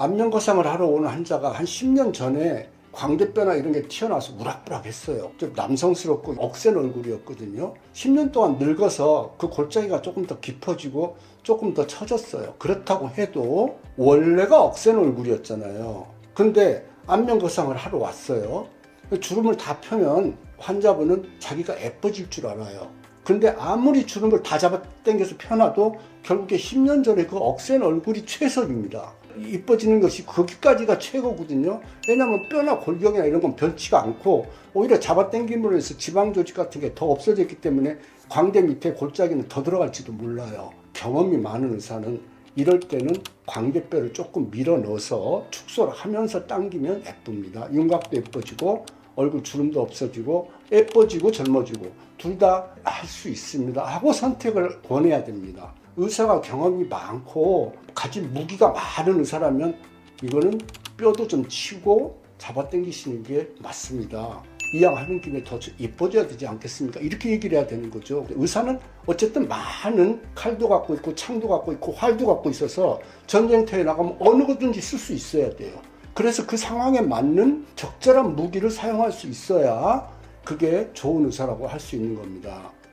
안면거상을 하러 오는 환자가 한 10년 전에 광대뼈나 이런 게 튀어나와서 우락부락 했어요. 좀 남성스럽고 억센 얼굴이었거든요. 10년 동안 늙어서 그 골짜기가 조금 더 깊어지고 조금 더 처졌어요. 그렇다고 해도 원래가 억센 얼굴이었잖아요. 근데 안면거상을 하러 왔어요. 주름을 다 펴면 환자분은 자기가 예뻐질 줄 알아요. 근데 아무리 주름을 다 잡아 당겨서 펴놔도 결국에 10년 전에 그 억센 얼굴이 최선입니다. 이뻐지는 것이 거기까지가 최고거든요. 왜냐하면 뼈나 골격이나 이런 건 변치가 않고 오히려 잡아당김으로 해서 지방 조직 같은 게 더 없어졌기 때문에 광대 밑에 골짜기는 더 들어갈지도 몰라요. 경험이 많은 의사는 이럴 때는 광대뼈를 조금 밀어 넣어서 축소를 하면서 당기면 예쁩니다. 윤곽도 예뻐지고 얼굴 주름도 없어지고 예뻐지고 젊어지고 둘 다 할 수 있습니다. 하고 선택을 권해야 됩니다. 의사가 경험이 많고 가진 무기가 많은 의사라면 이거는 뼈도 좀 치고 잡아당기시는 게 맞습니다. 이왕하는 김에 더 예뻐져야 되지 않겠습니까? 이렇게 얘기를 해야 되는 거죠. 의사는 어쨌든 많은 칼도 갖고 있고 창도 갖고 있고 활도 갖고 있어서 전쟁터에 나가면 어느 거든지 쓸 수 있어야 돼요. 그래서 그 상황에 맞는 적절한 무기를 사용할 수 있어야 그게 좋은 의사라고 할 수 있는 겁니다.